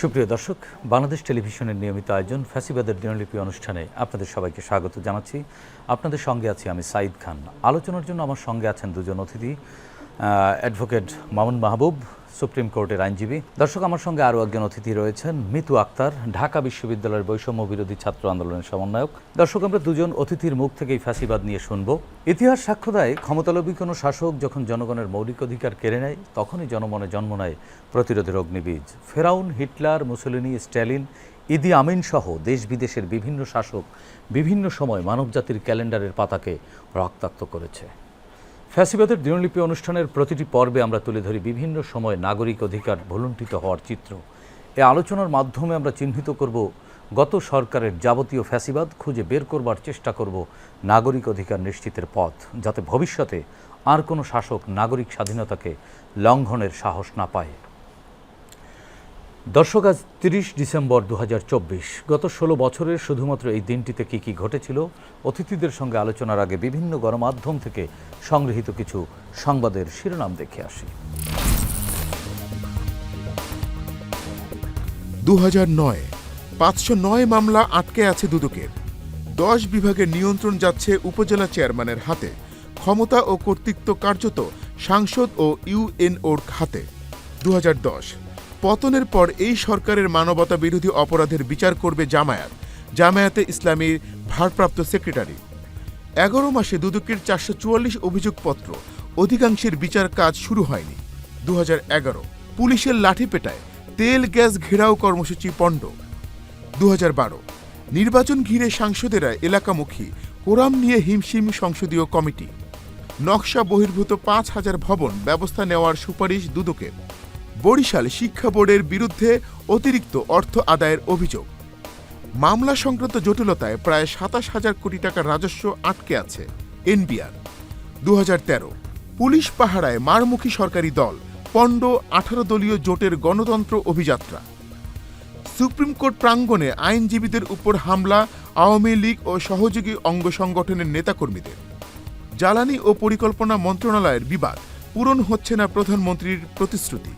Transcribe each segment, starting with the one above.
সুপ্রিয় দর্শক, বাংলাদেশ টেলিভিশনের নিয়মিত আয়োজন ফ্যাসিবাদের দিনলিপি অনুষ্ঠানে আপনাদের সবাইকে স্বাগত জানাচ্ছি। আপনাদের সঙ্গে আছি আমি সাইদ খান। আলোচনার জন্য আমার সঙ্গে আছেন দুজন অতিথি অ্যাডভোকেট মামুন মাহবুব সুপ্রিম কোর্টের আইনজীবী। দর্শক, আমার সঙ্গে আরও একজন অতিথি রয়েছেন, মিতু আক্তার, ঢাকা বিশ্ববিদ্যালয়ের বৈষম্য বিরোধী ছাত্র আন্দোলনের সমন্বয়ক। দর্শক, আমরা দুজন অতিথির মুখ থেকেই ফ্যাসিবাদ নিয়ে শুনব। ইতিহাস সাক্ষ্য দেয়, ক্ষমতালোভী কোনো শাসক যখন জনগণের মৌলিক অধিকার কেড়ে নেয়, তখনই জনমনে জন্ম নেয় প্রতিরোধের অগ্নিবীজ। ফেরাউন, হিটলার, মুসলিনী, স্ট্যালিন, ইদি আমিন সহ দেশ বিদেশের বিভিন্ন শাসক বিভিন্ন সময় মানবজাতির ক্যালেন্ডারের পাতাকে রক্তাক্ত করেছে। ফ্যাসিবাদের দিনলিপি অনুষ্ঠানের প্রতিটি পর্বে আমরা তুলে ধরি বিভিন্ন সময় নাগরিক অধিকার ভুলুণ্ঠিত হওয়ার চিত্র। এ আলোচনার মাধ্যমে আমরা চিহ্নিত করব, গত সরকারের যাবতীয় ফ্যাসিবাদ খুঁজে বের করবার চেষ্টা করব নাগরিক অধিকার নিশ্চিতের পথ, যাতে ভবিষ্যতে আর কোনো শাসক নাগরিক স্বাধীনতাকে লঙ্ঘনের সাহস না পায়। দর্শক, আজ তিরিশ ডিসেম্বর দু হাজার চব্বিশ। গত ষোলো বছরের শুধুমাত্র এই দিনটিতে কি কি ঘটেছিল? অতিথিদের সঙ্গে আলোচনার আগে বিভিন্ন গণমাধ্যম থেকে সংগৃহীত কিছু সংবাদের শিরোনাম দেখে আসি। দু নয়, পাঁচশো নয় মামলা আটকে আছে দুদকের। দশ বিভাগের নিয়ন্ত্রণ যাচ্ছে উপজেলা চেয়ারম্যানের হাতে। ক্ষমতা ও কর্তৃত্ব কার্যত সাংসদ ও ইউএনওর হাতে দু হাজার দশ পতনের পর এই সরকারের মানবতা বিরোধী অপরাধের বিচার করবে জামায়াত। জামায়াতে ইসলামীর ভারপ্রাপ্ত সেক্রেটারি। এগারো মাসে দুদকের চারশো চুয়াল্লিশ অভিযোগপত্র। অধিকাংশের বিচার কাজ শুরু হয়নি। দু হাজার এগারো। পুলিশের লাঠি পেটায়। তেল, গ্যাস, ঘেরাও কর্মসূচি পণ্ড। দু হাজার বারো। নির্বাচন ঘিরে সাংসদেরা এলাকামুখী। কোরাম নিয়ে হিমশিম সংসদীয় কমিটি। নকশা বহির্ভূত পাঁচ হাজার ভবন ব্যবস্থা নেওয়ার সুপারিশ দুদকের। বরিশাল শিক্ষা বোর্ডের বিরুদ্ধে অতিরিক্ত অর্থ আদায়ের অভিযোগ। মামলা সংক্রান্ত জটিলতায় প্রায় সাতাশ হাজার কোটি টাকার রাজস্ব আটকে আছে এনবিআর। দুহাজার তেরো, পুলিশ পাহারায় মারমুখী সরকারি দল পণ্ড আঠারো দলীয় জোটের গণতন্ত্র অভিযাত্রা। সুপ্রিম কোর্ট প্রাঙ্গণে আইনজীবীদের উপর হামলা, আওয়ামী লীগ ও সহযোগী অঙ্গ সংগঠনের নেতাকর্মীদের। জ্বালানি ও পরিকল্পনা মন্ত্রণালয়ের বিবাদ, পূরণ হচ্ছে না প্রধানমন্ত্রীর প্রতিশ্রুতি।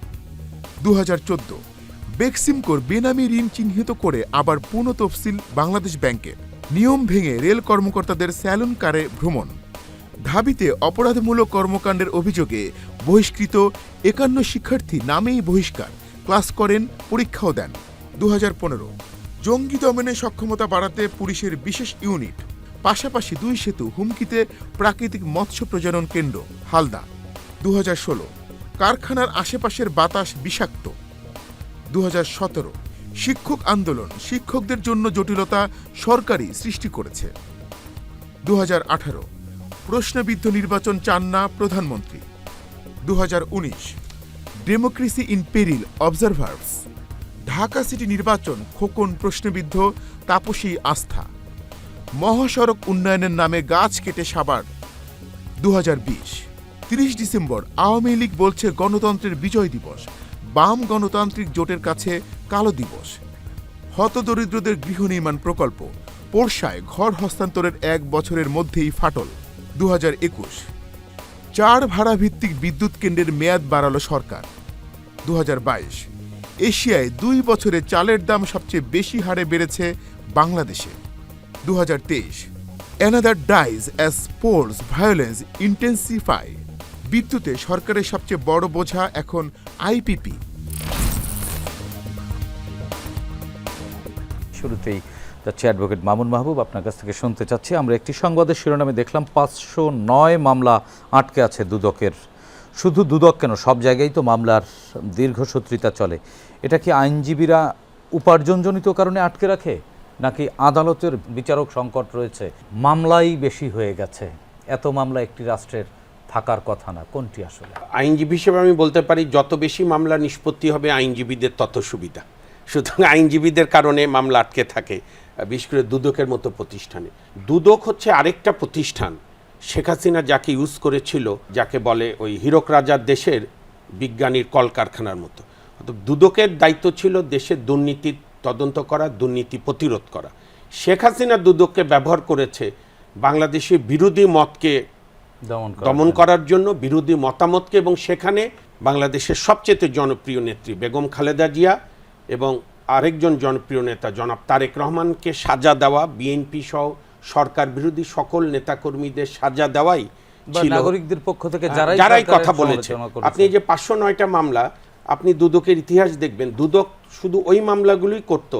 দু বেক্সিমকোর বেনামি ঋণ চিহ্নিত করে আবার পুনঃ তফসিল বাংলাদেশ ব্যাংকের নিয়ম ভেঙে রেল কর্মকর্তাদের স্যালুন কারে ভ্রমণ। ঢাবিতে অপরাধমূলক কর্মকাণ্ডের অভিযোগে বহিষ্কৃত একান্ন শিক্ষার্থী নামেই বহিষ্কার। ক্লাস করেন, পরীক্ষাও দেন। দু হাজার পনেরো। জঙ্গি দমনে সক্ষমতা বাড়াতে পুলিশের বিশেষ ইউনিট। পাশাপাশি দুই সেতু হুমকিতে প্রাকৃতিক মৎস্য প্রজনন কেন্দ্র, হালদা। দু হাজার ষোলো। কারখানার আশেপাশের বাতাস বিষাক্ত। দু হাজার সতেরো শিক্ষক আন্দোলন শিক্ষকদের জন্য জটিলতা সরকারই সৃষ্টি করেছে। দু প্রশ্নবিদ্ধ নির্বাচন চান না প্রধানমন্ত্রী। দু হাজার উনিশ democracy in peril observers Dhaka city নির্বাচন খোকন প্রশ্নবিদ্ধ তাপসী আস্থা। মহাসড়ক উন্নয়নের নামে গাছ কেটে সাবার দু হাজার বিশ তিরিশ ডিসেম্বর আওয়ামী লীগ বলছে গণতন্ত্রের বিজয় দিবস। বাম গণতান্ত্রিক জোটের কাছে কালো দিবস। হতদরিদ্রদের গৃহ নির্মাণ প্রকল্প। পোরশায় ঘর হস্তান্তরের এক বছরের মধ্যেই ফাটল দু চার ভাড়া ভিত্তিক বিদ্যুৎ কেন্দ্রের মেয়াদ বাড়ালো সরকার দু হাজার বাইশ। এশিয়ায় দুই বছরে চালের দাম সবচেয়ে বেশি হারে বেড়েছে বাংলাদেশে দু হাজার তেইশ। Another dies as sports violence intensify বিদ্যুতে সরকারের সবচেয়ে বড় বোঝা এখন আইপিপি। শুরুতেই যাচ্ছে অ্যাডভোকেট মামুন মাহবুব আপনার কাছ থেকে শুনতে চাচ্ছি। আমরা একটি সংবাদের শিরোনামে দেখলাম, পাঁচশো নয় মামলা আটকে আছে দুদকের। শুধু দুদক কেন, সব জায়গায় তো মামলার দীর্ঘসূত্রিতা চলে। এটা কি আইনজীবীরা উপার্জনজনিত কারণে আটকে রাখে, নাকি আদালতের বিচারক সংকট রয়েছে? মামলাই বেশি হয়ে গেছে। এত মামলা একটি রাষ্ট্রের থাকার কথা না, কোনটি আসলে? আইনজীবী হিসেবে আমি বলতে পারি, যত বেশি মামলা নিষ্পত্তি হবে আইনজীবীদের তত সুবিধা। সুতরাং আইনজীবীদের কারণে মামলা আটকে থাকে, বিশেষ করে দুদকের মতো প্রতিষ্ঠানে। দুদক হচ্ছে আরেকটা প্রতিষ্ঠান। শেখ হাসিনা যাকে ইউজ করেছিল, যাকে বলে ওই হীরক রাজার দেশের বিজ্ঞানীর কলকারখানার মতো। দুদকের দায়িত্ব ছিল দেশের দুর্নীতি তদন্ত করা, দুর্নীতি প্রতিরোধ করা। শেখ হাসিনা দুদককে ব্যবহার করেছে বাংলাদেশের বিরোধী মতকে দমন করার জন্য। বিরোধী মতামতকে এবং সেখানে বাংলাদেশের সবচেয়ে জনপ্রিয় নেত্রী বেগম খালেদা জিয়া এবং আরেকজন জনপ্রিয় নেতা জনাব তারেক রহমানকে সাজা দেওয়া বিএনপি সহ সরকার বিরোধী সকল নেতাকর্মীদের সাজা দেওয়াই নাগরিকদের পক্ষ থেকে যারাই যারাই কথা বলেছে। আপনি যে পাঁচশো নয়টা মামলা আপনি দুদকের ইতিহাস দেখবেন দুদক শুধু ওই মামলাগুলোই করত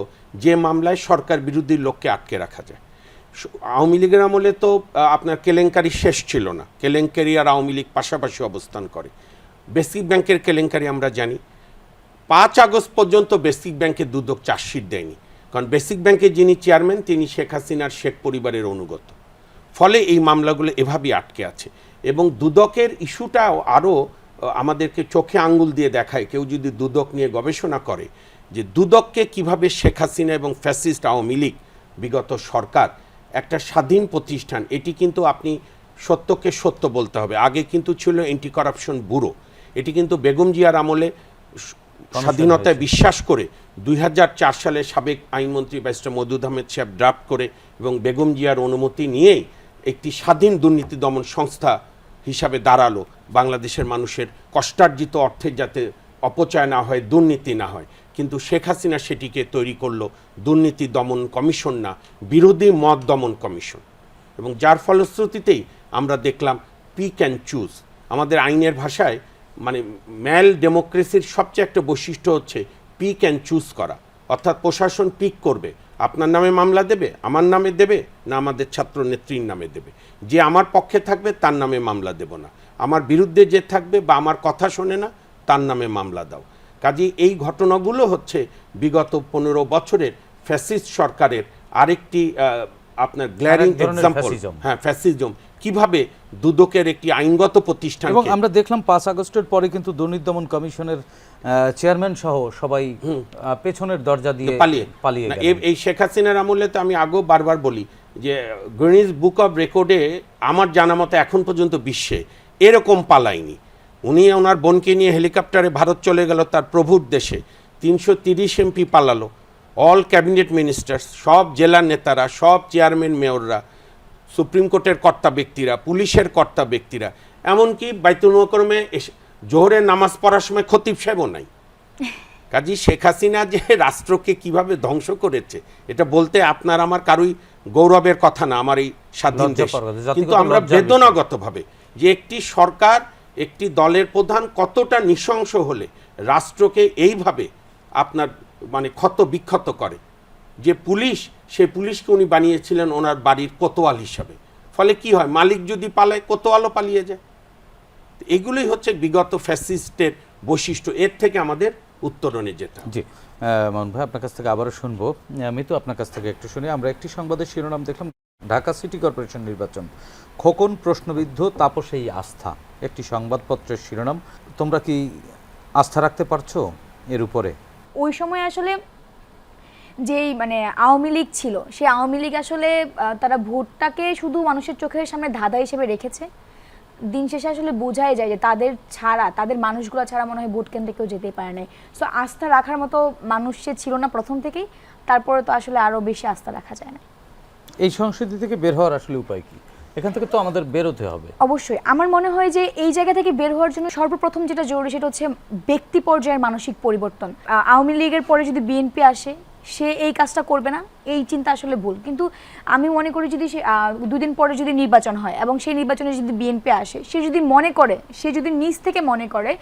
যে মামলায় সরকার বিরোধী লোককে আটকে রাখা যায়। আওয়ামী লীগের আমলে তো আপনার কেলেঙ্কারি শেষ ছিল না। কেলেঙ্কারি আর আওয়ামী লীগ পাশাপাশি অবস্থান করে। বেসিক ব্যাংকের কেলেঙ্কারি আমরা জানি। পাঁচ আগস্ট পর্যন্ত বেসিক ব্যাংকে দুদক চার্জশিট দেয়নি। কারণ বেসিক ব্যাংকের যিনি চেয়ারম্যান, তিনি শেখ হাসিনার শেখ পরিবারের অনুগত। ফলে এই মামলাগুলো এভাবেই আটকে আছে। এবং দুদকের ইস্যুটাও আরও আমাদেরকে চোখে আঙ্গুল দিয়ে দেখায়। কেউ যদি দুদক নিয়ে গবেষণা করে যে দুদককে কীভাবে শেখ হাসিনা এবং ফ্যাসিস্ট আওয়ামী লীগ, বিগত সরকার একটা স্বাধীন প্রতিষ্ঠান এটি কিন্তু আপনি সত্যকে সত্য বলতে হবে। আগে কিন্তু ছিল এন্টি কারাপশন ব্যুরো। এটি কিন্তু বেগম জিয়ার আমলে স্বাধীনতায় বিশ্বাস করে দুই হাজার চার সালে সাবেক আইনমন্ত্রী ব্যারিস্টার মদুদ আহমেদ সাহেব ড্রাফট করে এবং বেগম জিয়ার অনুমতি নিয়েই একটি স্বাধীন দুর্নীতি দমন সংস্থা হিসাবে দাঁড়াল। বাংলাদেশের মানুষের কষ্টার্জিত অর্থের যাতে অপচয় না হয় দুর্নীতি না হয়। কিন্তু শেখ হাসিনা সেটিকে তৈরি করল দুর্নীতি দমন কমিশন না, বিরোধী মত দমন কমিশন। এবং যার ফলশ্রুতিতেই আমরা দেখলাম পিক অ্যান্ড চুজ। আমাদের আইনের ভাষায় মানে ম্যাল ডেমোক্রেসির সবচেয়ে একটা বৈশিষ্ট্য হচ্ছে পিক অ্যান্ড চুজ করা। অর্থাৎ প্রশাসন পিক করবে। আপনার নামে মামলা দেবে, আমার নামে দেবে, না আমাদের ছাত্র নেত্রীর নামে দেবে। যে আমার পক্ষে থাকবে, তার নামে মামলা দেব না। আমার বিরুদ্ধে যে থাকবে বা আমার কথা শোনে না, তার নামে মামলা দাও। কাজে এই ঘটনাগুলো হচ্ছে বিগত পনেরো বছরের ফ্যাসিস্ট সরকারের আরেকটি আপনার গ্ল্যারিং এক্সাম্পল হ্যাঁ ফ্যাসিজম। কীভাবে দুদকের একটি আইনগত প্রতিষ্ঠান এবং আমরা দেখলাম পাঁচ আগস্টের পরে কিন্তু দুর্নীতি দমন কমিশনের চেয়ারম্যান সহ সবাই পেছনের দরজা দিয়ে পালিয়ে। পালিয়ে এই- শেখ হাসিনার আমলে তো আমি আগেও বারবার বলি যে গ্রিনিজ বুক অফ রেকর্ডে আমার জানা মতো এখন পর্যন্ত বিশ্বে এরকম পালায়নি। উনি ওনার বোনকে নিয়ে হেলিকপ্টারে ভারত চলে গেল তার প্রভুর দেশে। তিনশো তিরিশ এমপি পালালো। অল ক্যাবিনেট মিনিস্টার্স সব জেলার নেতারা সব চেয়ারম্যান মেয়ররা সুপ্রিম কোর্টের কর্তা ব্যক্তিরা পুলিশের কর্তা ব্যক্তিরা এমনকি বাইতুল মোকরমে এসে জোহরের নামাজ পড়ার সময় খতিব সাহেবও নাই। কাজী শেখ হাসিনা যে রাষ্ট্রকে কীভাবে ধ্বংস করেছে এটা বলতে আপনার আমার কারোই গৌরবের কথা না আমার এই স্বাধীন দেশ। কিন্তু আমরা বেদনাগতভাবে যে একটি সরকার একটি দলের প্রধান কতটা নৃশংস হলে রাষ্ট্রকে এইভাবে আপনার মানে ক্ষত বিক্ষত করে? যে পুলিশ, সে পুলিশকে উনি বানিয়েছিলেন ওনার বাড়ির কোতোয়াল হিসাবে। ফলে কি হয়? মালিক যদি পালায়, কোতোয়ালও পালিয়ে যায়। এগুলোই হচ্ছে বিগত ফ্যাসিস্টের বৈশিষ্ট্য। এর থেকে আমাদের উত্তরণে যেতে। জি। মামুন ভাই, আপনার কাছ থেকে আবারও শুনব। আমি তো আপনার কাছ থেকে একটু শুনি। আমরা একটি সংবাদের শিরোনাম দেখলাম। ঢাকা সিটি কর্পোরেশন নির্বাচন। খোকন, প্রশ্নবিদ্ধ, তাপসেই আস্থা। একটি সংবাদপত্রের শিরোনাম। তোমরা কি আস্থা রাখতে পারছ এর উপরে? ওই সময় আসলে যেই মানে আওয়ামী লীগ ছিল সেই আওয়ামী লীগ আসলে তারা ভোটটাকে শুধু মানুষের চোখের সামনে ধাঁধা হিসেবে রেখেছে। দিন শেষে আসলে বোঝাই যায় যে তাদের ছাড়া তাদের মানুষগুলো ছাড়া মনে হয় ভোট কেন্দ্রে কেউ যেতে পারে নাই। সো আস্থা রাখার মতো মানুষ সে ছিল না প্রথম থেকেই। তারপরে তো আসলে আরও বেশি আস্থা রাখা যায় না। এই সংস্কৃতি থেকে বের হওয়ার আসলে উপায় কি? এখান থেকে তো আমাদের বেরোতে হবে। অবশ্যই। আমার মনে হয় যে এই জায়গা থেকে বের হওয়ার জন্য সর্বপ্রথম যেটা জরুরি সেটা হচ্ছে ব্যক্তি পর্যায়ের মানসিক পরিবর্তন। আওয়ামী লীগের পরে যদি বিএনপি আসে, সে এই কাজটা করবে না? এই চিন্তা আসলে ভুল। কিন্তু আমি মনে করি যদি সে দুদিন পরে যদি নির্বাচন হয় এবং সেই নির্বাচনে যদি বিএনপি আসে সে যদি মনে করে সে যদি নিজ থেকে মনে করে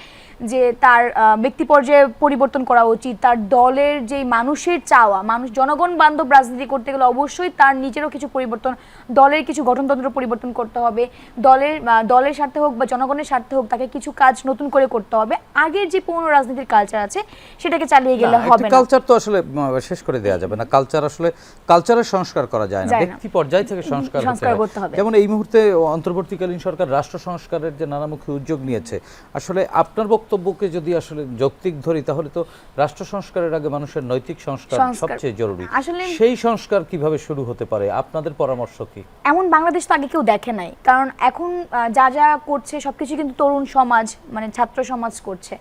যে তার ব্যক্তি পর্যায়ে পরিবর্তন করা উচিত তার দলের যে মানুষের চাওয়া মানুষ জনগণ বান্ধব রাজনীতি করতে গেলে অবশ্যই তার নিজেরও কিছু পরিবর্তন দলের কিছু গঠনতন্ত্র পরিবর্তন করতে হবে দলের দলের স্বার্থে হোক বা জনগণের স্বার্থে হোক তাকে কিছু কাজ নতুন করে করতে হবে। আগের যে পুরনো রাজনীতির কালচার আছে সেটাকে চালিয়ে গেলে হবে কালচার তো আসলে শেষ করে দেওয়া যাবে না। কালচার আসলে কালচারের সংস্কার করা যায় না ব্যক্তি পর্যায় থেকে সংস্কার। করতে হবে। যেমন এই মুহূর্তে অন্তর্বর্তীকালীন সরকার রাষ্ট্র সংস্কারের যে নানামুখী উদ্যোগ নিয়েছে আসলে আপনার বক্তব্যকে যদি আসলে যৌক্তিক ধরি তাহলে তো রাষ্ট্র সংস্কারের আগে মানুষের নৈতিক সংস্কার। সবচেয়ে জরুরি আসলে- সেই সংস্কার কীভাবে শুরু হতে পারে আপনাদের পরামর্শ কি এমন বাংলাদেশ তো আগে কেউ দেখে নাই কারণ এখন যা যা করছে সবকিছু কিন্তু তরুণ সমাজ মানে ছাত্র সমাজ করছে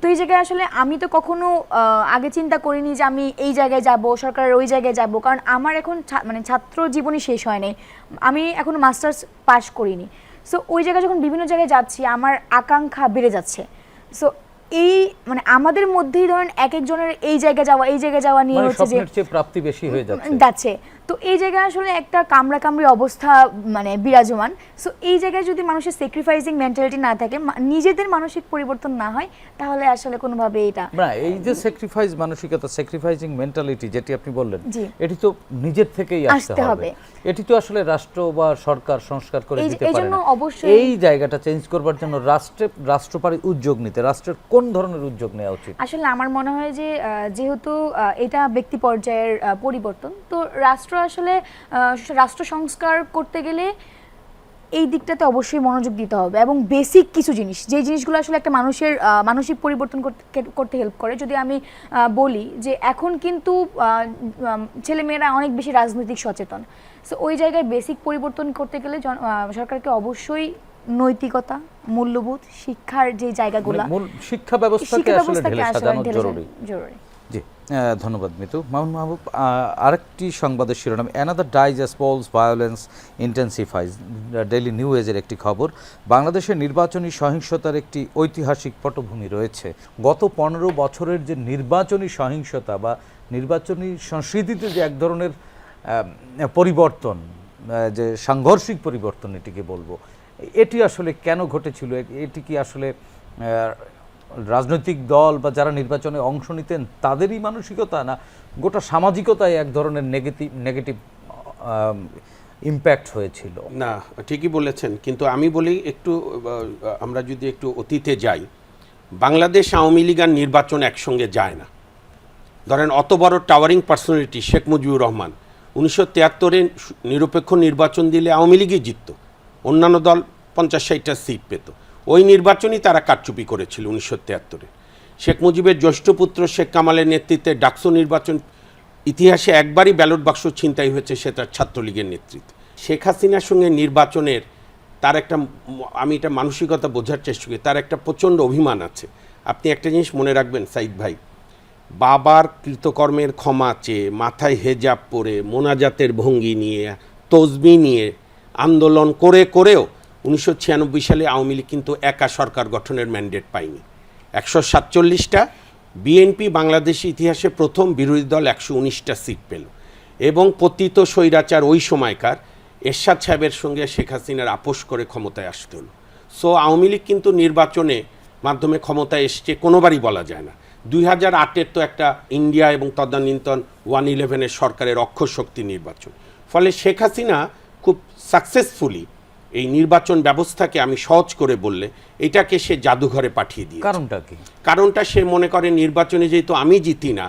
তো এই জায়গায় আসলে আমি তো কখনো আগে চিন্তা করিনি যে আমি এই জায়গায় যাব সরকারের ওই জায়গায় যাব কারণ আমার এখন মানে ছাত্র জীবনই শেষ হয়নি আমি এখনও মাস্টার্স পাস করিনি। সো ওই জায়গায় যখন বিভিন্ন জায়গায় যাচ্ছি আমার আকাঙ্ক্ষা বেড়ে যাচ্ছে। সো এই মানে আমাদের মধ্যেই ধরেন এক একজনের এই জায়গায় যাওয়া এই জায়গায় যাওয়া নিয়ে মানে হচ্ছে যে প্রাপ্তি বেশি হয়ে যাচ্ছে। তো এই জায়গায় আসলে একটা কামড়া কামড়ি অবস্থা মানে বিরাজমান। সো এই জায়গায় যদি মানুষের স্যাক্রিফাইসিং মেন্টালিটি না থাকে নিজেদের মানসিক পরিবর্তন না হয় তাহলে আসলে কোনোভাবে এটা না এই যে স্যাক্রিফাইস মানসিকতা স্যাক্রিফাইজিং মেন্টালিটি যেটি আপনি বললেন এটি তো নিজের থেকেই আসতে হবে। এটি তো আসলে রাষ্ট্র বা সরকার সংস্কার করে দিতে এই পারে জন্য না। অবশ্যই- এই জায়গাটা চেঞ্জ করবার জন্য রাষ্ট্রে রাষ্ট্রপারি উদ্যোগ নিতে রাষ্ট্রের কোন ধরনের উদ্যোগ নেওয়া উচিত? আসলে আমার মনে হয় যে যেহেতু এটা ব্যক্তি পর্যায়ের পরিবর্তন তো রাষ্ট্র আসলে রাষ্ট্র সংস্কার করতে গেলে এই দিকটাতে অবশ্যই মনোযোগ দিতে হবে এবং বেসিক কিছু জিনিস। যে জিনিসগুলো আসলে একটা মানুষের মানসিক পরিবর্তন করতে হেল্প করে। যদি আমি বলি যে এখন কিন্তু ছেলেমেয়েরা অনেক বেশি রাজনৈতিক সচেতন। সো ওই জায়গায় বেসিক পরিবর্তন করতে গেলে সরকারকে অবশ্যই নৈতিকতা মূল্যবোধ শিক্ষার যে জায়গাগুলো মানে শিক্ষা ব্যবস্থাকে আসলে জরুরি সাজানো জরুরি জি আহ, ধন্যবাদ মিতু। মামুন মাহবুব আরেকটি সংবাদের শিরোনাম another dies as polls violence intensifies daily new এজের একটি খবর। বাংলাদেশের নির্বাচনী সহিংসতার একটি ঐতিহাসিক পটভূমি রয়েছে। গত পনেরো বছরের যে নির্বাচনী সহিংসতা বা নির্বাচনী সংস্কৃতিতে যে এক ধরনের পরিবর্তন যে সাংঘর্ষিক পরিবর্তন এটিকে বলব, এটি আসলে কেন ঘটেছিল? এটি কি আসলে রাজনৈতিক দল বা যারা নির্বাচনে অংশ নিতেন, তাদেরই মানসিকতা না, গোটা সামাজিকতায় এক ধরনের নেগেটিভ নেগেটিভ ইম্প্যাক্ট হয়েছিল? না, ঠিকই বলেছেন। কিন্তু আমি বলি একটু আমরা যদি একটু অতীতে যাই, বাংলাদেশ আওয়ামী লীগ আর নির্বাচন একসঙ্গে যায় না। ধরেন, অত বড় টাওয়ারিং পার্সোনালিটি শেখ মুজিবুর রহমান, উনিশশো তিয়াত্তরে নিরপেক্ষ নির্বাচন দিলে আওয়ামী লীগই জিতত। অন্যান্য দল পঞ্চাশ ষাটটা সিট পেত। ওই নির্বাচনই তারা কারচুপি করেছিল উনিশশো তিয়াত্তরে। শেখ মুজিবের জ্যৈষ্ঠ পুত্র শেখ কামালের নেতৃত্বে ডাকসু নির্বাচন ইতিহাসে একবারই ব্যালট বাক্স ছিনতাই হয়েছে সেটা ছাত্রলীগের নেতৃত্বে। শেখ হাসিনার সঙ্গে নির্বাচনের তার একটা আমি এটা মানসিকতা বোঝার চেষ্টা করি, তার একটা প্রচণ্ড অভিমান আছে। আপনি একটা জিনিস মনে রাখবেন, সাইদ ভাই, বাবার কৃতকর্মের ক্ষমা চেয়ে, মাথায় হেজাব পরে, মোনাজাতের ভঙ্গি নিয়ে, তসবি নিয়ে আন্দোলন করে করেও উনিশশো ছিয়ানব্বই সালে আওয়ামী লীগ কিন্তু একা সরকার গঠনের ম্যান্ডেট পায়নি। একশো সাতচল্লিশটা বিএনপি বাংলাদেশ ইতিহাসে প্রথম বিরোধী দল একশো উনিশটা সিট পেল এবং পতিত স্বৈরাচার ওই সময়কার এরশাদ সাহেবের সঙ্গে শেখ হাসিনার আপোষ করে ক্ষমতায় আসতে সো আওয়ামী লীগ কিন্তু নির্বাচনে মাধ্যমে ক্ষমতায় এসছে কোনোবারই বলা যায় না। দুই হাজার আটের তো একটা ইন্ডিয়া এবং তদানীন্তন ওয়ান ইলেভেনের সরকারের অক্ষর শক্তি নির্বাচন। ফলে শেখ হাসিনা খুব সাকসেসফুলি এই নির্বাচন ব্যবস্থাকে আমি সহজ করে বললে এটাকে সে জাদুঘরে পাঠিয়ে দিয়ে কারণটা কি? কারণটা সে মনে করে নির্বাচনে যেহেতু আমি জিতি না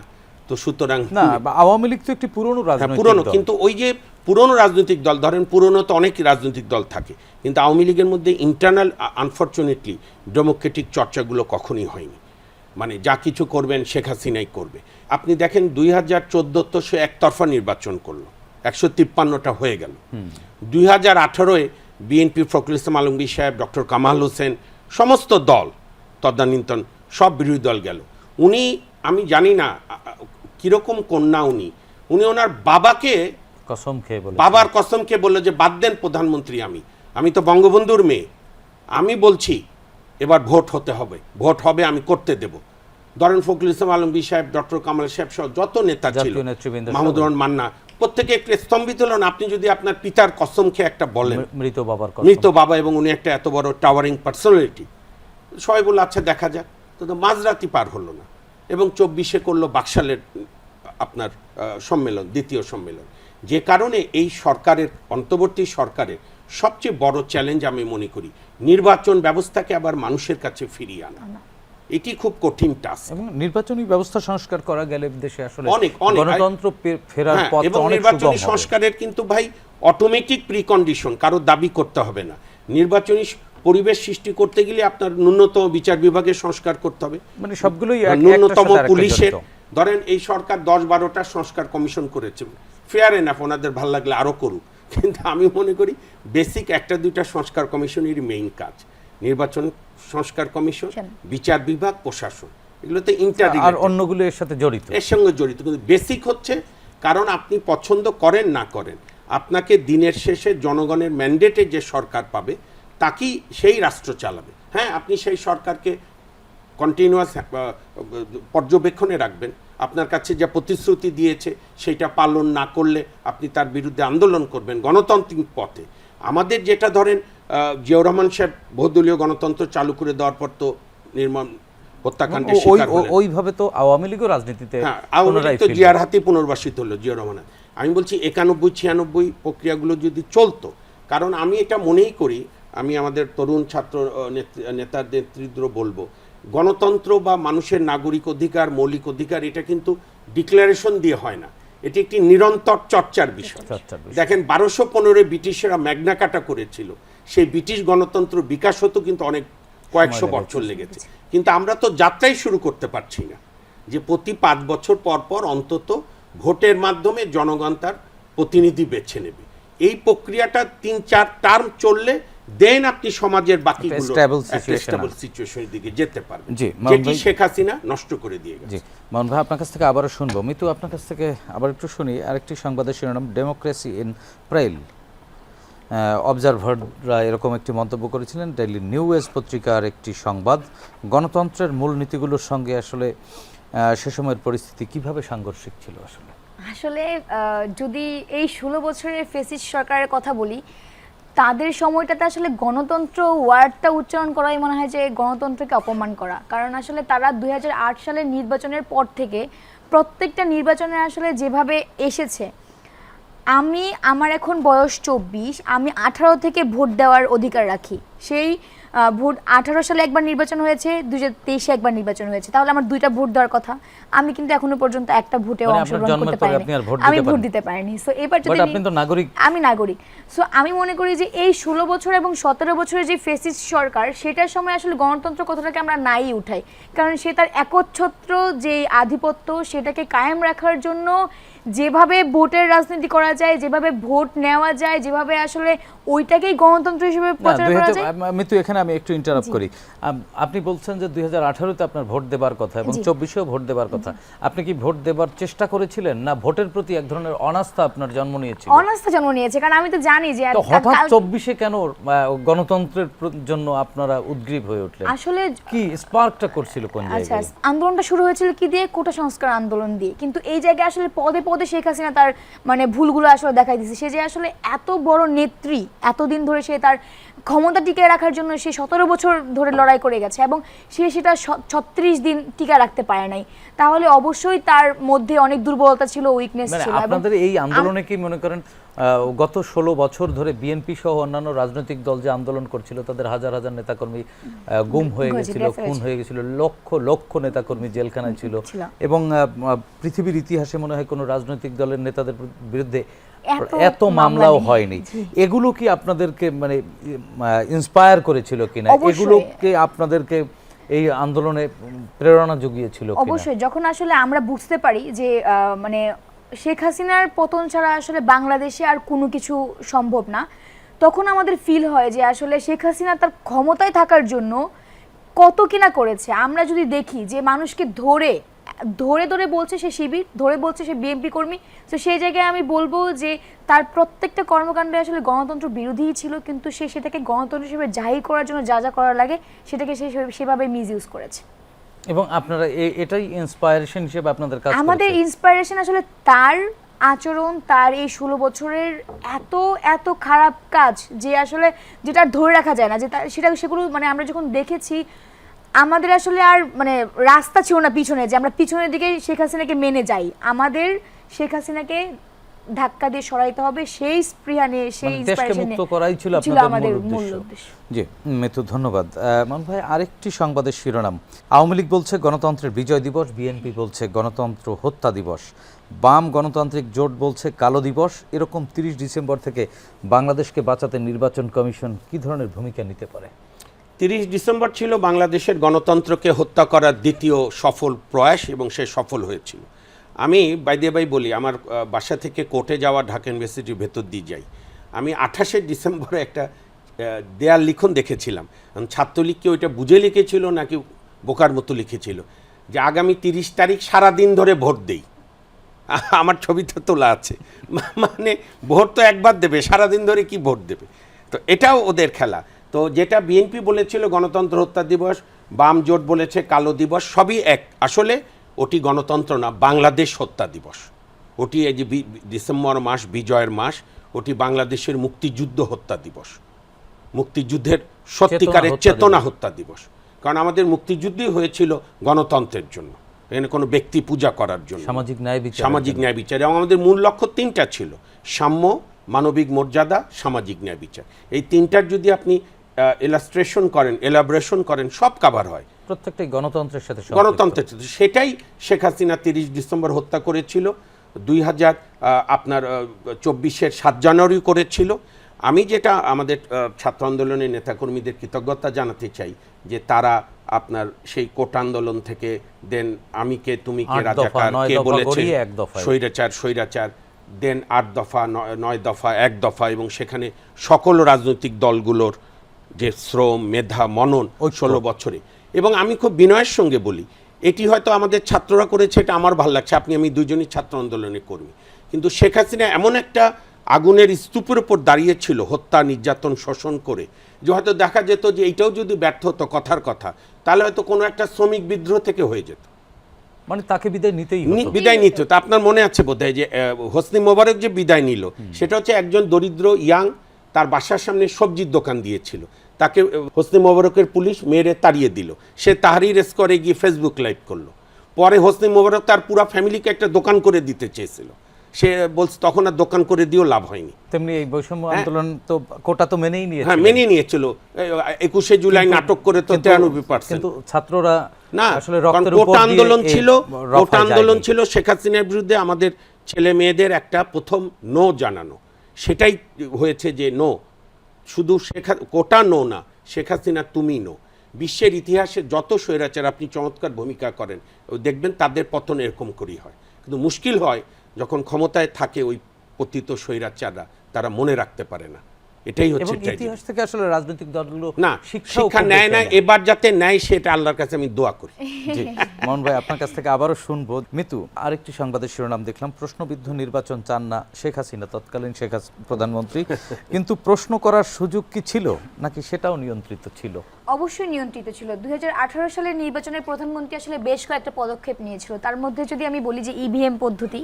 তো সুতরাং না আওয়ামী লীগ তো একটি পুরনো হ্যাঁ রাজনৈতিক পুরনো কিন্তু ওই যে পুরনো রাজনৈতিক দল ধরেন পুরনো তো অনেক রাজনৈতিক দল থাকে কিন্তু আওয়ামী লীগের মধ্যে ইন্টারনাল আনফর্চুনেটলি ডেমোক্রেটিক চর্চাগুলো কখনই হয়নি। মানে যা কিছু করবেন শেখ হাসিনাই করবে। আপনি দেখেন দুই হাজার চোদ্দ তো সে একতরফা নির্বাচন করল একশো তিপ্পান্নটা হয়ে গেল। দুই হাজার আঠারোয় বিএনপি ফখরুল ইসলাম আলমগীর সাহেব ডক্টর কামাল হোসেন সমস্ত দল তদানীন্তন সব বিরোধী দল গেল। উনি আমি জানি না কীরকম কন্যা উনি। উনি ওনার বাবাকে কসম খেয়ে বলে বাবার কসমকে বলল যে বাদ দেন প্রধানমন্ত্রী আমি। আমি তো বঙ্গবন্ধুর মেয়ে। আমি বলছি এবার ভোট হতে হবে। ভোট হবে আমি করতে দেব। ধরেন ফখরুল ইসলাম আলমগীর সাহেব ডক্টর কামাল সাহেব সহ যত নেতা ছিল। মাহমুদুর রহমান মান্না প্রত্যেকে একটু স্তম্ভিত হলেন। আপনি যদি আপনার পিতার কসম খেয়ে একটা বলেন। মৃত বাবার মৃত বাবা এবং উনি একটা এত বড় টাওয়ারিং পার্সোনালিটি সবাই বলল আচ্ছা দেখা যাক। তো তো মাঝরাতি পার হলো না। এবং চব্বিশে করল বাকশালের আপনার সম্মেলন দ্বিতীয় সম্মেলন। যে কারণে এই সরকারের অন্তর্বর্তী সরকারের সবচেয়ে বড় চ্যালেঞ্জ আমি মনে করি নির্বাচন ব্যবস্থাকে আবার মানুষের কাছে ফিরিয়ে আনা। এটি খুব কঠিন টাস্ক এবং নির্বাচনী ব্যবস্থা সংস্কার করা গেলে দেশে আসলে অনেক, অনেক। গণতন্ত্র ফেরার হ্যাঁ, পথ এবং নির্বাচনী সংস্কারের কিন্তু ভাই অটোমেটিক প্রিকন্ডিশন কারও দাবি করতে হবে না। নির্বাচনী পরিবেশ সৃষ্টি করতে গেলে আপনার ন্যূনতম বিচার বিভাগের সংস্কার করতে হবে। মানে সবগুলোই ন্যূনতম পুলিশের ধরেন এই সরকার দশ বারোটা সংস্কার কমিশন করেছে। ফেয়ার এনাফ ওনাদের ভালো লাগলে আরও করুক। কিন্তু আমি মনে করি বেসিক একটা দুইটা সংস্কার কমিশনেরই মেইন কাজ। নির্বাচন সংস্কার কমিশন বিচার বিভাগ প্রশাসন। এগুলোতে ইন্টার আর অন্যগুলো এর সাথে জড়িত? এর সঙ্গে জড়িত কিন্তু বেসিক হচ্ছে কারণ আপনি পছন্দ করেন না করেন। আপনাকে দিনের শেষে জনগণের ম্যান্ডেটে যে সরকার পাবে তাকেই সেই রাষ্ট্র চালাবে। হ্যাঁ আপনি সেই সরকারকে কন্টিনিউয়াস পর্যবেক্ষণে রাখবেন। আপনার কাছে যা প্রতিশ্রুতি দিয়েছে সেটা পালন না করলে আপনি তার বিরুদ্ধে আন্দোলন করবেন গণতান্ত্রিক পথে। আমাদের যেটা ধরেন জিয়াউর রহমান সাহেব বহুদলীয় গণতন্ত্র চালু করে দেওয়ার পর তো নির্মম হত্যাকাণ্ডের শিকার ওইভাবে তো আওয়ামী লীগও রাজনীতিতে হ্যাঁ আওয়ামী তো জিয়ার হাতে পুনর্বাসিত হলো জিয়া রহমানের আমি বলছি একানব্বই ছিয়ানব্বই প্রক্রিয়াগুলো যদি চলতো কারণ আমি এটা মনেই করি আমি আমাদের তরুণ ছাত্র নেতৃ- নেতার নেতৃত্ব বলব গণতন্ত্র বা মানুষের নাগরিক অধিকার মৌলিক অধিকার এটা কিন্তু ডিক্লারেশন দিয়ে হয় না। এটি একটি নিরন্তর চর্চার বিষয়। দেখেন বারোশো পনেরো ব্রিটিশেরা ম্যাগনাকাটা করেছিল। সেই ব্রিটিশ গণতন্ত্র বিকাশ হতো কিন্তু অনেক কয়েকশো বছর লেগেছে। কিন্তু আমরা তো যাত্রাই শুরু করতে পারছি না যে প্রতি পাঁচ বছর পর পর অন্তত ভোটের মাধ্যমে জনগণ তার প্রতিনিধি বেছে নেবে। এই প্রক্রিয়াটা তিন চার টার্ম চললে দেন আপনি সমাজের stable স্টেবল সিচুয়েশনের দিকে যেতে পারবেন। জি, যেটি শেখ হাসিনা নষ্ট করে দিয়ে গেছে। ভাই আপনার কাছ থেকে আবারও শুনব। মিতু আপনার কাছ থেকে আবার একটু শুনি। আরেকটি সংবাদের শিরোনাম ডেমোক্রেসি ইন প্রাইল অবজারভাররা এরকম একটি মন্তব্য করেছিলেন ডেইলি নিউ এজ পত্রিকার একটি সংবাদ। গণতন্ত্রের মূল নীতিগুলোর সঙ্গে আসলে সে সময়ের পরিস্থিতি কীভাবে সাংঘর্ষিক ছিল আসলে? আসলে আহ, যদি এই ষোলো বছরের ফেসিস সরকারের কথা বলি তাদের সময়টাতে আসলে গণতন্ত্র ওয়ার্ডটা উচ্চারণ করাই মনে হয় যে গণতন্ত্রকে অপমান করা। কারণ আসলে তারা দু হাজার আট সালের নির্বাচনের পর থেকে প্রত্যেকটা নির্বাচনে আসলে যেভাবে এসেছে, আমি, আমার এখন বয়স চব্বিশ, আমি আঠারো থেকে ভোট দেওয়ার অধিকার রাখি। সেই ভোট আঠারো সালে একবার নির্বাচন হয়েছে দুই হাজার তেইশে একবার নির্বাচন হয়েছে। তাহলে আমার দুইটা ভোট দেওয়ার কথা। আমি কিন্তু এখনও পর্যন্ত একটা ভোটেও মানে অংশগ্রহণ করতে পারিনি। ভোট আমি ভোট দিতে পারিনি। সো এবার যদি আপনি তো নাগরিক। আমি নাগরিক। সো আমি মনে করি যে এই ষোলো বছর এবং সতেরো বছরের যে ফেসিস সরকার সেটার সময় আসলে গণতন্ত্র কথাটাকে আমরা নাই উঠাই। কারণ সে তার একচ্ছত্র যে আধিপত্য সেটাকে কায়েম রাখার জন্য যেভাবে ভোটের রাজনীতি করা যায় যেভাবে ভোট নেওয়া যায় যেভাবে আসলে ওইটাকেই গণতন্ত্র হিসেবে প্রচার করা যায়। আমি তো এখানে আমি একটু ইন্টারাপ্ট করি। আপনি বলছেন যে দুই হাজার আঠারোতে আপনার ভোট দেবার কথা এবং জি। চব্বিশেও ভোট দেবার কথা। আপনি কি ভোট দেবার চেষ্টা করেছিলেন না ভোটের প্রতি এক ধরনের অনাস্থা আপনার জন্ম নিয়েছিল? অনাস্থা জন্ম নিয়েছে কারণ আমি তো জানি যে তো হঠাৎ কাল- চব্বিশে কেন গণতন্ত্রের জন্য আপনারা উদ্গ্রীব হয়ে উঠলেন? আসলে কি স্পার্কটা করছিল কোন জায়গায়? আচ্ছা আন্দোলনটা শুরু হয়েছিল কি দিয়ে? কোটা সংস্কার আন্দোলন দিয়ে। কিন্তু এই জায়গায় আসলে পদে পদে শেখ হাসিনা তার মানে ভুলগুলো আসলে দেখাই দিচ্ছে সে যে আসলে এত বড় নেত্রী, এতদিন ধরে সে তার ক্ষমতা টিকে রাখার জন্য সে সতেরো বছর ধরে লড়াই করে গেছে এবং সে সেটা ছত্রিশ দিন টিকা রাখতে পারে নাই। তাহলে অবশ্যই তার মধ্যে অনেক দুর্বলতা ছিল উইকনেস মানে ছিল আপনাদের এই আন্দোলনে কি মনে করেন গত ষোলো বছর ধরে বিএনপি সহ অন্যান্য রাজনৈতিক দল যে আন্দোলন করছিল তাদের হাজার হাজার নেতাকর্মী আহ, গুম হয়ে গেছিল খুন হয়ে গেছিল লক্ষ লক্ষ নেতাকর্মী জেলখানায় ছিল। এবং পৃথিবীর ইতিহাসে মনে হয় কোনো রাজনৈতিক দলের নেতাদের বিরুদ্ধে এত মামলাও হয়নি। এগুলো কি আপনাদেরকে মানে ইন্সপায়ার করেছিল কিনা। এগুলোকে আপনাদেরকে এই আন্দোলনে প্রেরণা জুগিয়েছিল অবশ্যই। যখন আসলে আমরা বুঝতে পারি যে মানে শেখ হাসিনার পতন ছাড়া আসলে বাংলাদেশে আর কোনো কিছু সম্ভব না তখন আমাদের ফিল হয় যে আসলে শেখ হাসিনা তার ক্ষমতায় থাকার জন্য কত কিনা করেছে। আমরা যদি দেখি যে মানুষকে ধরে ধরে ধরে বলছে সে শিবির ধরে বলছে সে বিএনপি কর্মী তো সেই জায়গায় আমি বলব যে তার প্রত্যেকটা কর্মকাণ্ডে আসলে গণতন্ত্র বিরোধীই ছিল কিন্তু সে সেটাকে গণতন্ত্র হিসেবে জাহির করার জন্য যা যা করা লাগে সেটাকে সে সেভাবে মিস ইউজ করেছে এবং আপনারা এটাই ইন্সপায়ারেশন হিসেবে আপনাদের কাজ আমাদের করেছে। ইন্সপিরেশন আসলে তার আচরণ তার এই ষোলো বছরের এত এত খারাপ কাজ যে আসলে যেটা ধরে রাখা যায় না যে সেটা সেগুলো মানে আমরা যখন দেখেছি আমাদের আসলে আর মানে রাস্তা ছিল না পিছনে যে আমরা পিছনের দিকে শেখ হাসিনাকে মেনে যাই। আমাদের শেখ হাসিনাকে ধাক্কা দিয়ে সরাইতে হবে সেই স্পৃহা নিয়ে সেই মানে দেশকে মুক্ত করাই ছিল আমাদের মূল উদ্দেশ্য। জি মিতু ধন্যবাদ। মান ভাই আরেকটি সংবাদের শিরোনাম। আওয়ামী লীগ বলছে গণতন্ত্রের বিজয় দিবস বিএনপি বলছে গণতন্ত্র হত্যা দিবস। বাম গণতান্ত্রিক জোট বলছে কালো দিবস। এরকম তিরিশ ডিসেম্বর থেকে বাংলাদেশকে বাঁচাতে নির্বাচন কমিশন কি ধরনের ভূমিকা নিতে পারে? তিরিশ ডিসেম্বর ছিল বাংলাদেশের গণতন্ত্রকে হত্যা করার দ্বিতীয় সফল প্রয়াস এবং সে সফল হয়েছিল। আমি বাইদে বাই বলি, আমার বাসা থেকে কোর্টে যাওয়া ঢাকা ইউনিভার্সিটির ভেতর দিয়ে যাই। আমি আঠাশে ডিসেম্বরে একটা দেয়াল লিখন দেখেছিলাম। এখন ছাত্রলীগকে ওইটা বুঝে লিখেছিল নাকি বোকার মতো লিখেছিল? যে আগামী তিরিশ তারিখ সারা দিন ধরে ভোট দেই। আমার ছবিটা তোলা আছে। মানে ভোট তো একবার দেবে, সারাদিন ধরে কি ভোট দেবে? তো এটাও ওদের খেলা। তো যেটা বিএনপি বলেছিল গণতন্ত্র হত্যা দিবস বাম জোট বলেছে কালো দিবস সবই এক। আসলে ওটি গণতন্ত্র না বাংলাদেশ হত্যা দিবস। ওটি এই যে ডিসেম্বর মাস বিজয়ের মাস ওটি বাংলাদেশের মুক্তিযুদ্ধ হত্যা দিবস। মুক্তিযুদ্ধের সত্যিকারের চেতনা হত্যা দিবস। কারণ আমাদের মুক্তিযুদ্ধই হয়েছিল গণতন্ত্রের জন্য এখানে কোনো ব্যক্তি পূজা করার জন্য। সামাজিক ন্যায় বিচার সামাজিক ন্যায় বিচার এবং আমাদের মূল লক্ষ্য তিনটা ছিল সাম্য মানবিক মর্যাদা সামাজিক ন্যায় বিচার। এই তিনটার যদি আপনি ইলাস্ট্রেশন করেন এলাবরেশন করেন সব কাভার হয় প্রত্যেকটাই গণতন্ত্রের সাথে গণতন্ত্রের সাথে। সেটাই শেখ হাসিনা তিরিশ ডিসেম্বর হত্যা করেছিল দুই হাজার আপনার চব্বিশের সাত জানুয়ারি করেছিল আমি যেটা আমাদের ছাত্র আন্দোলনের নেতাকর্মীদের কৃতজ্ঞতা জানাতে চাই যে তারা আপনার সেই কোট আন্দোলন থেকে দেন আমি কে তুমি কে রাজাকার কে বলেছে। স্বৈরাচার স্বৈরাচার দেন আট দফা নয় দফা এক দফা এবং সেখানে সকল রাজনৈতিক দলগুলোর যে শ্রম মেধা মনন ওই ষোলো বছরে। এবং আমি খুব বিনয়ের সঙ্গে বলি এটি হয়তো আমাদের ছাত্ররা করেছে এটা আমার ভালো লাগছে আপনি আমি দুজনই ছাত্র আন্দোলনের কর্মী। কিন্তু শেখ হাসিনা এমন একটা আগুনের স্তূপের উপর দাঁড়িয়েছিল হত্যা নির্যাতন শোষণ করে যে হয়তো দেখা যেত যে এইটাও যদি ব্যর্থ হতো কথার কথা তাহলে হয়তো কোনো একটা শ্রমিক বিদ্রোহ থেকে হয়ে যেত। মানে তাকে বিদায় নিতেই বিদায় নিত তা আপনার মনে আছে বোধহয় যে হোসনি মোবারক যে বিদায় নিল সেটা হচ্ছে একজন দরিদ্র ইয়াং তার বাসার সামনে সবজির দোকান দিয়েছিল। তাকে হোসনি মোবারকের পুলিশ মেরে তাড়িয়ে দিল। সে তাহারির স্কোরে গিয়ে ফেসবুক লাইভ করল। পরে হোসনি মোবারক তার পুরো ফ্যামিলিকে একটা দোকান করে দিতে চেয়েছিল। সে বলছে তখন আর দোকান করে দিয়েও লাভ হয়নি। তেমনি এই বৈষম্য আন্দোলন তো কোটা তো মেনেই নিয়েছে হ্যাঁ মেনে নিয়েছিল। একুশে জুলাই নাটক করে তো তিরানব্বই পার্সেন্ট কিন্তু ছাত্ররা না আসলে কোটা আন্দোলন ছিল কোটা আন্দোলন ছিল শেখ হাসিনার বিরুদ্ধে আমাদের ছেলে মেয়েদের একটা প্রথম নো জানানো। সেটাই হয়েছে যে নো শুধু শেখ কোটা নো না, শেখ হাসিনা তুমি নো বিশ্বের ইতিহাসে যত স্বৈরাচার আপনি চমৎকার ভূমিকা করেন, দেখবেন তাদের পতন এরকম করেই হয়। কিন্তু মুশকিল হয় যখন ক্ষমতায় থাকে ওই পতিত স্বৈরাচাররা, তারা মনে রাখতে পারে না। এটাই হচ্ছে ইতিহাস থেকে আসলে রাজনৈতিক দলগুলো না শিক্ষা নেয় না এবার যাতে নেয় সেটা আল্লাহর কাছে আমি দোয়া করি। জি। মোহন ভাই আপনার কাছ থেকে আবারও শুনব। মিতু আরেকটি সংবাদের শিরোনাম দেখলাম। প্রশ্নবিদ্ধ নির্বাচন চান না শেখ হাসিনা তৎকালীন শেখ প্রধানমন্ত্রী। কিন্তু প্রশ্ন করার সুযোগ কি ছিল? নাকি সেটাও নিয়ন্ত্রিত ছিল? অবশ্যই নিয়ন্ত্রিত ছিল। দুই হাজার আঠারো সালের নির্বাচনের প্রধানমন্ত্রী আসলে বেশ কয়েকটা পদক্ষেপ নিয়েছিল। তার মধ্যে যদি আমি বলি যে ইভিএম পদ্ধতি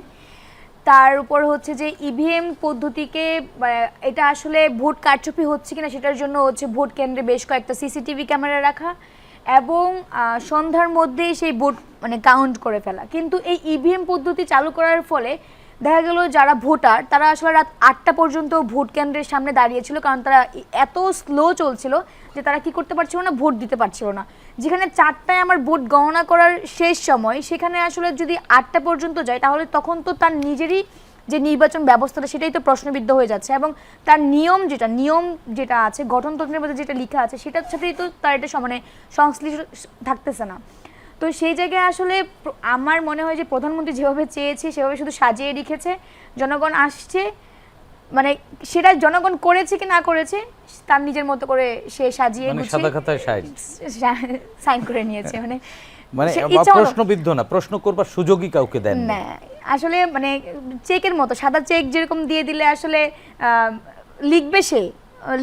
তার উপর হচ্ছে যে ইভিএম পদ্ধতিকে এটা আসলে ভোট কারচুপি হচ্ছে কিনা সেটার জন্য হচ্ছে ভোট কেন্দ্রে বেশ কয়েকটা সিসিটিভি ক্যামেরা রাখা এবং সন্ধ্যার মধ্যেই সেই ভোট মানে কাউন্ট করে ফেলা। কিন্তু এই ইভিএম পদ্ধতি চালু করার ফলে দেখা গেল যারা ভোটার, তারা আসলে রাত আটটা পর্যন্ত ভোট কেন্দ্রের সামনে দাঁড়িয়েছিল কারণ তারা এত স্লো চলছিল যে তারা কি করতে পারছিল না, ভোট দিতে পারছিল না। যেখানে চারটায় আমার ভোট গণনা করার শেষ সময়, সেখানে আসলে যদি আটটা পর্যন্ত যায়, তাহলে তখন তো তার নিজেরই যে নির্বাচন ব্যবস্থাটা, সেটাই তো প্রশ্নবিদ্ধ হয়ে যাচ্ছে এবং তার নিয়ম যেটা নিয়ম যেটা আছে, গঠনতন্ত্রের মধ্যে যেটা লেখা আছে, সেটার সাথেই তো তার এটা সমানে সংশ্লিষ্ট থাকতেছে না। তো সেই জায়গায় আসলে আমার মনে হয় যে প্রধানমন্ত্রী যেভাবে চেয়েছে সেভাবে শুধু সাজিয়ে রেখেছে জনগণ আসছে মানে সেটা জনগণ করেছে কি না করেছে তার নিজের মতো করে সে সাজিয়ে মানে সাদা খাতায় সাইন। করে নিয়েছে মানে মানে প্রশ্নবিদ্ধ না প্রশ্ন করবার সুযোগই কাউকে দেন না আসলে মানে চেকের মতো সাদা চেক যেরকম দিয়ে দিলে আসলে আহ, লিখবে সে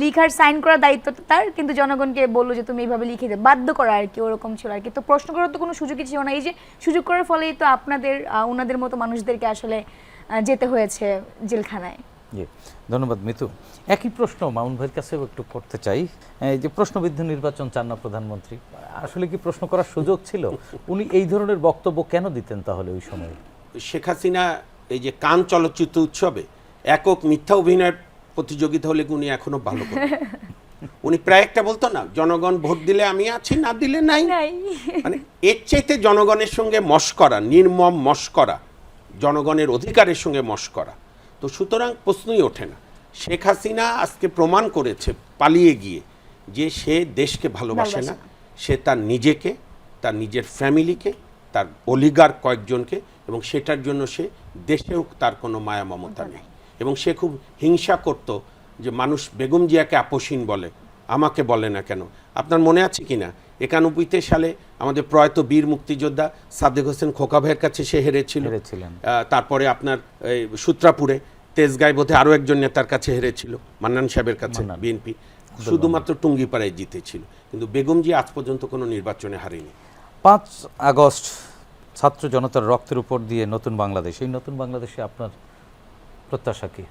লিখার সাইন করার দায়িত্ব তার কিন্তু জনগণকে বলল যে তুমি এইভাবে লিখে দে বাধ্য করা আর কি ওরকম ছিল আর কি। তো প্রশ্ন করার তো কোনো সুযোগই ছিল না। এই যে সুযোগ করার ফলেই তো আপনাদের ওনাদের মতো মানুষদেরকে আসলে যেতে হয়েছে জেলখানায়। জি ধন্যবাদ মিতু। একই প্রশ্ন মামুন ভাইয়ের কাছেও একটু করতে চাই। যে প্রশ্নবিদ্ধ নির্বাচন চান না প্রধানমন্ত্রী আসলে কি প্রশ্ন করার সুযোগ ছিল? উনি এই ধরনের বক্তব্য কেন দিতেন তাহলে ওই সময়? শেখ হাসিনা এই যে কান চলচ্চিত্র উৎসবে একক মিথ্যা অভিনয়ের প্রতিযোগিতা হলে উনি এখনও ভালো করেন উনি প্রায় একটা বলতো না জনগণ ভোট দিলে আমি আছি না দিলে নাই। নাই। মানে এর চাইতে জনগণের সঙ্গে মস্করা নির্মম মস্করা জনগণের অধিকারের সঙ্গে মস্করা তো সুতরাং প্রশ্নই ওঠে না। শেখ হাসিনা আজকে প্রমাণ করেছে পালিয়ে গিয়ে যে সে দেশকে ভালোবাসে না সে তার নিজেকে তার নিজের ফ্যামিলিকে তার অলিগার কয়েকজনকে এবং সেটার জন্য সে দেশেও তার কোনো মায়া মমতা নেই। এবং সে খুব হিংসা করত যে মানুষ বেগম জিয়াকে আপোষহীন বলে। আমাকে বলে না কেন? আপনার মনে আছে কি না? একানব্বইতে সালে আমাদের প্রয়াত বীর মুক্তিযোদ্ধা সাদেক হোসেন খোকা ভাইয়ের কাছে সে হেরেছিল। তারপরে আপনার এই সূত্রাপুরে তেজগাঁয় বোধহয় আরও একজন নেতার কাছে হেরেছিল মান্নান সাহেবের কাছে। বিএনপি। শুধুমাত্র টুঙ্গিপাড়ায় জিতেছিল। কিন্তু বেগমজি আজ পর্যন্ত কোনো নির্বাচনে হারেনি। পাঁচ আগস্ট ছাত্র জনতার রক্তের উপর দিয়ে নতুন বাংলাদেশ। এই নতুন বাংলাদেশে আপনার প্রত্যাশা কি?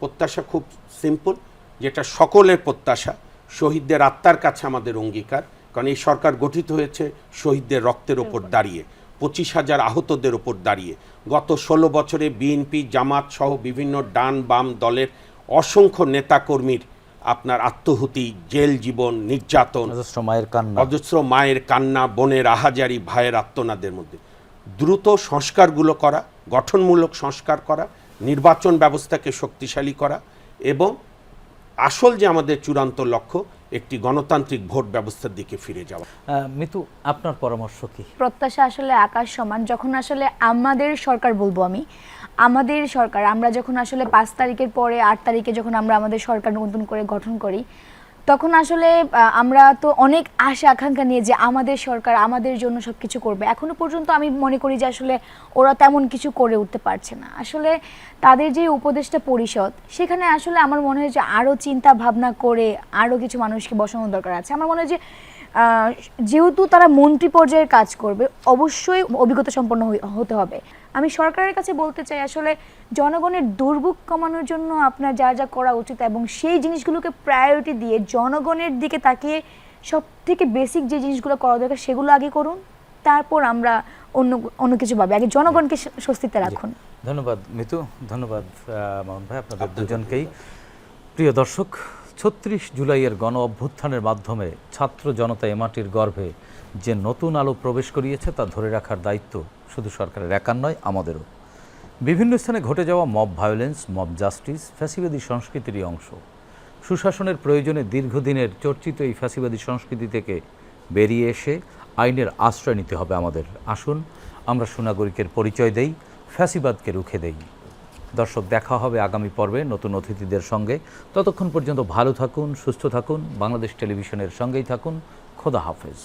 প্রত্যাশা খুব সিম্পল যেটা সকলের প্রত্যাশা শহীদদের আত্মার কাছে আমাদের অঙ্গীকার কারণ এই সরকার গঠিত হয়েছে শহীদদের রক্তের ওপর দাঁড়িয়ে পঁচিশ হাজার আহতদের ওপর দাঁড়িয়ে। গত ষোলো বছরে বিএনপি জামাত সহ বিভিন্ন ডান বাম দলের অসংখ্য নেতাকর্মীর আপনার আত্মহুতি জেল জীবন নির্যাতন অজস্র মায়ের কান্না। অজস্র মায়ের কান্না বোনের আহাজারি ভাইয়ের আত্মনাদের মধ্যে। দ্রুত সংস্কারগুলো করা গঠনমূলক সংস্কার করা নির্বাচন ব্যবস্থাকে শক্তিশালী করা এবং আসল যে আমাদের চূড়ান্ত লক্ষ্য একটি গণতান্ত্রিক ভোট ব্যবস্থার দিকে ফিরে যাওয়া। মিতু আপনার পরামর্শ কি? প্রত্যাশা আসলে আকাশ সমান। যখন আসলে আমাদের সরকার বলব আমি আমাদের সরকার আমরা যখন আসলে পাঁচ তারিখের পরে আট তারিখে যখন আমরা আমাদের সরকার নতুন করে গঠন করি তখন আসলে আমরা তো অনেক আশা, আকাঙ্ক্ষা নিয়ে যে আমাদের সরকার আমাদের জন্য সব কিছু করবে। এখনও পর্যন্ত আমি মনে করি যে আসলে ওরা তেমন কিছু করে উঠতে পারছে না। আসলে তাদের যে উপদেষ্টা পরিষদ, সেখানে আসলে আমার মনে হয় যে আরও চিন্তা ভাবনা করে আরও কিছু মানুষকে বসানো দরকার আছে। আমার মনে হয় যে যেহেতু তারা মন্ত্রী পর্যায়ের কাজ করবে, অবশ্যই অভিজ্ঞতা সম্পন্ন হতে হবে। আমি সরকারের কাছে বলতে চাই আসলে জনগণের দুর্ভোগ কমানোর জন্য আপনার যা যা করা উচিত এবং সেই জিনিসগুলোকে প্রায়োরিটি দিয়ে জনগণের দিকে তাকিয়ে সব থেকে বেসিক যে জিনিসগুলো করা দরকার সেগুলো আগে করুন তারপর আমরা অন্য অন্য কিছু ভাবে। আগে জনগণকে স্বস্তিতে রাখুন। ধন্যবাদ মিতু। ধন্যবাদ মোহন ভাই। আপনাদের দুজনকেই। প্রিয় দর্শক ছত্রিশ জুলাইয়ের গণ অভ্যুত্থানের মাধ্যমে ছাত্র জনতা এ মাটির গর্ভে যে নতুন আলো প্রবেশ করিয়েছে তা ধরে রাখার দায়িত্ব শুধু সরকারের একার নয়, আমাদেরও। বিভিন্ন স্থানে ঘটে যাওয়া মব ভায়োলেন্স মব জাস্টিস ফ্যাসিবাদী সংস্কৃতিরই অংশ। সুশাসনের প্রয়োজনে দীর্ঘদিনের চর্চিত এই ফ্যাসিবাদী সংস্কৃতি থেকে বেরিয়ে এসে আইনের আশ্রয় নিতে হবে আমাদের। আসুন, আমরা সুনাগরিকের পরিচয় দেই, ফ্যাসিবাদকে রুখে দেই। দর্শক, দেখা হবে আগামী পর্বে নতুন অতিথিদের সঙ্গে। ততক্ষণ পর্যন্ত ভালো থাকুন, সুস্থ থাকুন, বাংলাদেশ টেলিভিশনের সঙ্গেই থাকুন। খোদা হাফেজ।